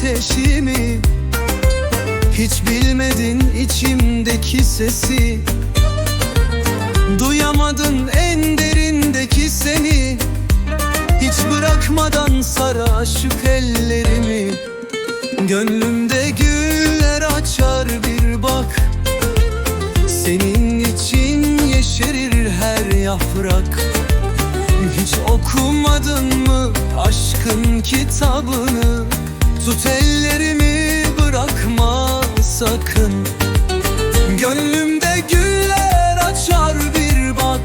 ateşimi. Hiç bilmedin içimdeki sesi. Duyamadın en derindeki seni. Hiç bırakmadan sar aşık ellerimi Gönlümde güller açar bir bak. Senin için yeşerir her yaprak. Hiç okumadın mı aşkın kitabını Tut ellerimi bırakma sakın. Gönlümde güller açar bir bak.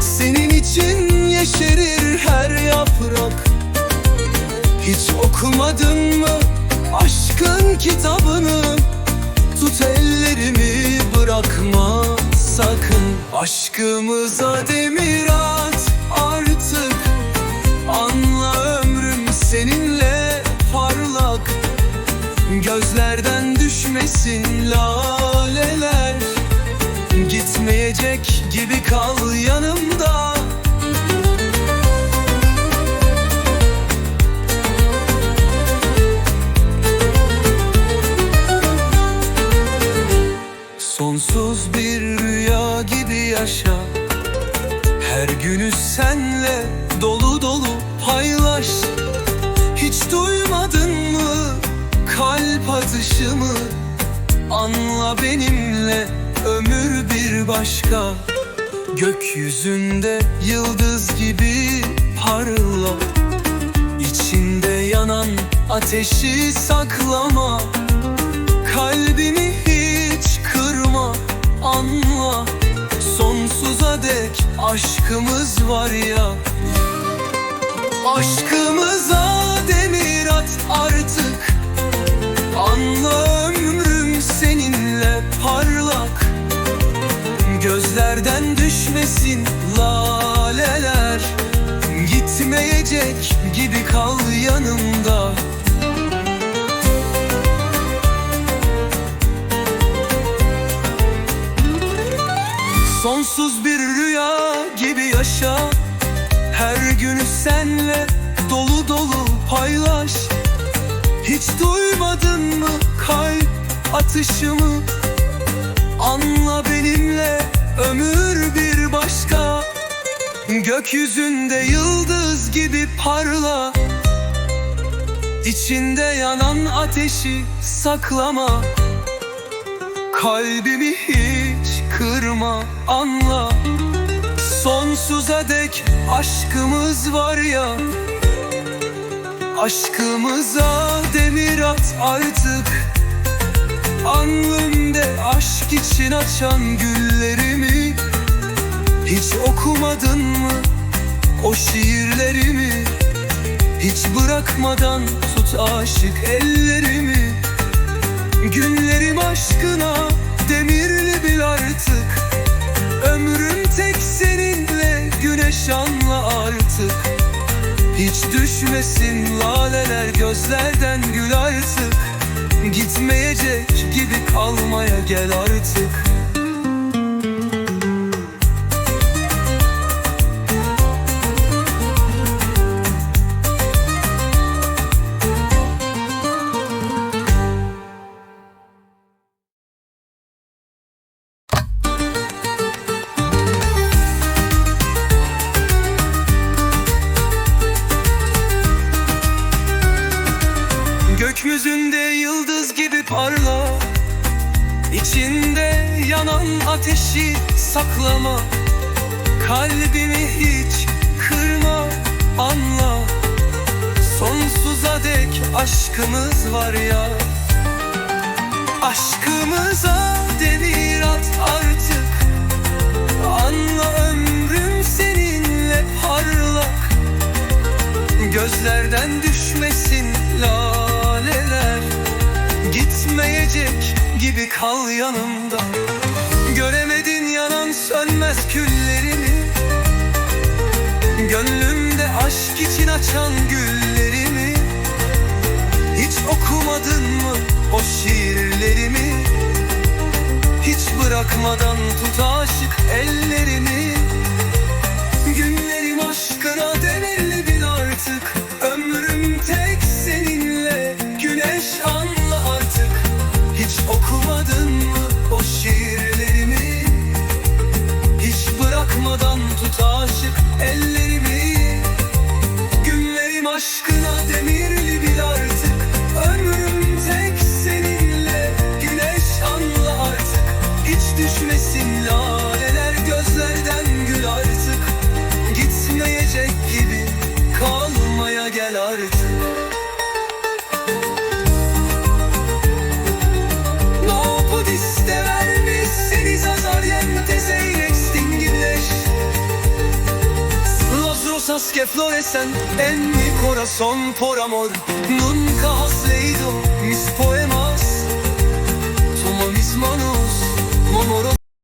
Senin için yeşerir her yaprak. Hiç okumadın mı aşkın kitabını? Tut ellerimi bırakma sakın. Aşkımıza demir at Gözlerden düşmesin laleler. Gitmeyecek gibi kal yanımda. Sonsuz bir rüya gibi yaşa. Her günü senle dolu dolu paylaş. Hiç duymadın mı kalp atışımı Anla benimle ömür bir başka. Gökyüzünde yıldız gibi parla İçinde yanan ateşi saklama. Kalbimi hiç kırma anla. Sonsuza dek aşkımız var ya. Aşkımıza Gözlerden düşmesin laleler. Gitmeyecek gibi kal yanımda. Sonsuz bir rüya gibi yaşa. Her günü senle dolu dolu paylaş. Hiç duymadın mı kalp atışımı? Anla benimle ömür bir başka. Gökyüzünde yıldız gibi parla. İçinde yanan ateşi saklama. Kalbimi hiç kırma anla. Sonsuza dek aşkımız var ya. Aşkımıza demir at artık için açan güllerimi Hiç okumadın mı? O şiirlerimi Hiç bırakmadan tut aşık ellerimi. Günlerim aşkına demirli bil artık. Ömrüm tek seninle güneş anla artık. Hiç düşmesin laleler gözlerden gül artık Gitmeyecek gibi kalmaya gel artık Gökyüzünde yıldız gibi parla. İçinde yanan ateşi saklama. Kalbimi hiç kırma anla. Sonsuza dek aşkımız var ya. Aşkımıza Gitmeyecek gibi kal yanımda. Göremedin yanan sönmez küllerimi Gönlümde aşk için açan güllerimi. Hiç okumadın mı o şiirlerimi? Hiç bırakmadan tut aşık ellerimi El que florecen en mi corazón por amor. Nunca has leído mis poemas